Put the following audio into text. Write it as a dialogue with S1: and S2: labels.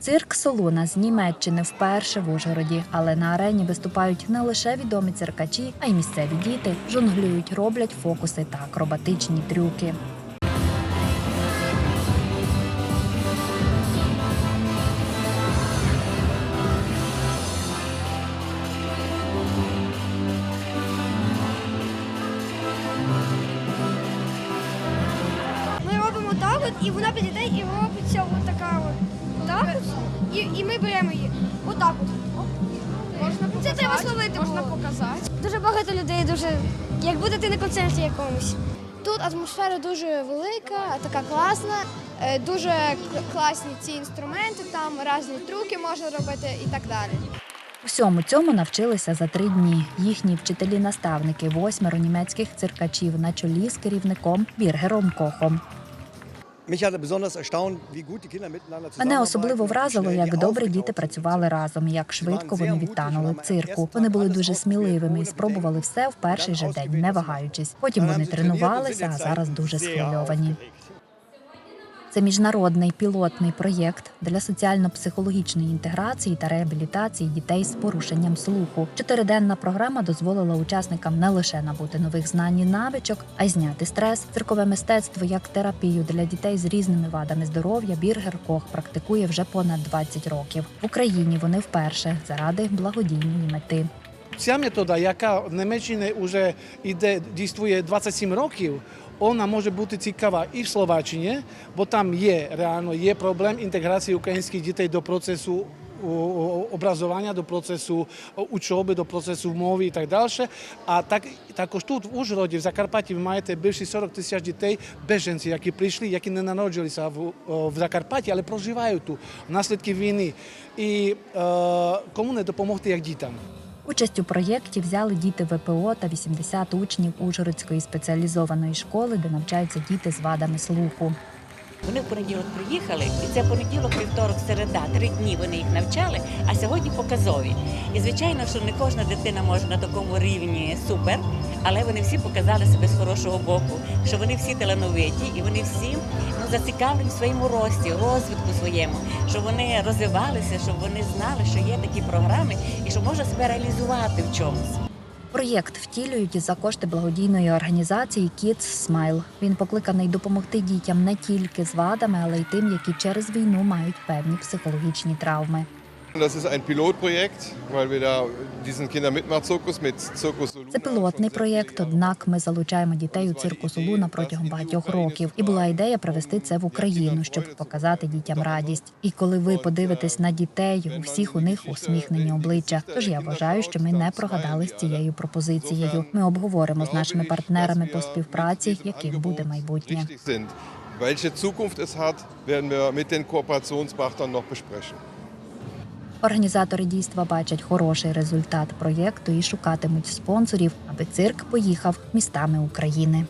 S1: Цирк Солуна з Німеччини вперше в Ужгороді, але на арені виступають не лише відомі циркачі, а й місцеві діти жонглюють, роблять фокуси та акробатичні трюки.
S2: Ми робимо так і вона підійде і робиться от така от. Так от, і, і ми беремо її. Отак от. Можна Це треба словити. Можна показати. Дуже багато людей, дуже. Як будете на концерті якомусь. Тут атмосфера дуже велика, така класна. Е, Дуже класні ці інструменти, там різні трюки можна робити і так далі.
S1: Усьому цьому навчилися за три дні. Їхні вчителі-наставники, восьмеро німецьких циркачів на чолі з керівником Біргером Кохом. Мене особливо вразило, як добре діти працювали разом, як швидко вони відтанули цирку. Вони були дуже сміливими і спробували все в перший же день, не вагаючись. Потім вони тренувалися, а зараз дуже схвильовані. Це міжнародний пілотний проєкт для соціально-психологічної інтеграції та реабілітації дітей з порушенням слуху. Чотириденна програма дозволила учасникам не лише набути нових знань і навичок, а й зняти стрес. Циркове мистецтво як терапію для дітей з різними вадами здоров'я. Біргер Кох практикує вже понад 20 років. В Україні вони вперше заради благодійної мети.
S3: Ця метода, яка в Німеччині вже іде, дійствує 27 років, вона може бути цікава і в Словаччині, бо там є реально є проблем інтеграції українських дітей до процесу образування, до процесу учоби, до процесу мови і так далі. А так, також тут, в Ужгороді, в Закарпатті, ви маєте більше 40 тисяч дітей, беженців, які прийшли, які не народилися в, в Закарпатті, але проживають тут, наслідки війни. І е, кому не допомогти, як дітям?
S1: Участь у проєкті взяли діти ВПО та 80 учнів Ужгородської спеціалізованої школи, де навчаються діти з вадами слуху.
S4: Вони в понеділок приїхали, і це понеділок, вівторок, середа. Три дні вони їх навчали, а сьогодні показові. І звичайно, що не кожна дитина може на такому рівні супер, але вони всі показали себе з хорошого боку, що вони всі талановиті і вони всі зацікавлені в своєму рості, розвитку своєму, щоб вони розвивалися, щоб вони знали, що є такі програми і що можна себе реалізувати в чомусь.
S1: Проєкт втілюють за кошти благодійної організації Kids Smile. Він покликаний допомогти дітям не тільки з вадами, але й тим, які через війну мають певні психологічні травми.
S5: Das ist ein Pilotprojekt, weil wir da diesen Kindermitmachzirkus mit Zirkus Soluna
S1: Це пілотний проєкт. Однак ми залучаємо дітей у цирку Солуна протягом багатьох років. І була ідея привезти це в Україну, щоб показати дітям радість. І коли ви подивитесь на дітей, у всіх у них усміхнені обличчя. Тож я вважаю, що ми не прогадали з цією пропозицією. Ми обговоримо з нашими партнерами по співпраці, яким буде майбутнє.
S5: Welche Zukunft es hat, werden wir mit den Kooperationspartnern noch besprechen.
S1: Організатори дійства бачать хороший результат проєкту і шукатимуть спонсорів, аби цирк поїхав містами України.